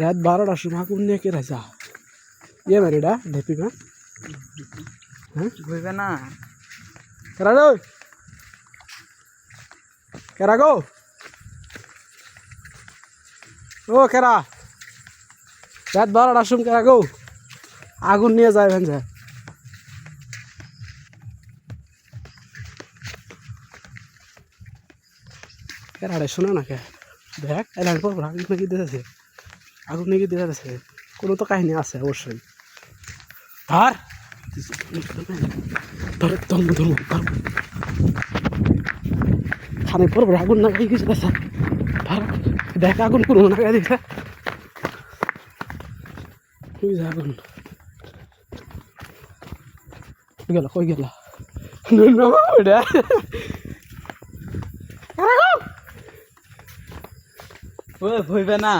রাত বারোটার সময় কোন নিয়ে কে রাজা ইয়ে মারিডা ঢেপি মা। হ্যাঁ? বুঝবে না। কেরা গো? কেরা গো? ও কেরা? রাত বারোটার সময় কেরা গো? আগুন নিয়ে যায় ভেঞ্জা কেরা রে শোনো না কে? দেখ এলান পর নাকি দিতেছে। আগুন নাকি দিতেছে কোনো তো কাহিনী আছে অবশ্যই। ধর। ধর ধর্ম ধর্ম খানে আগুন না কিছু আছে। ধর, দেখ আগুন করব না গাই দেখে কই যা আগুন? গেল, কই গেল? না।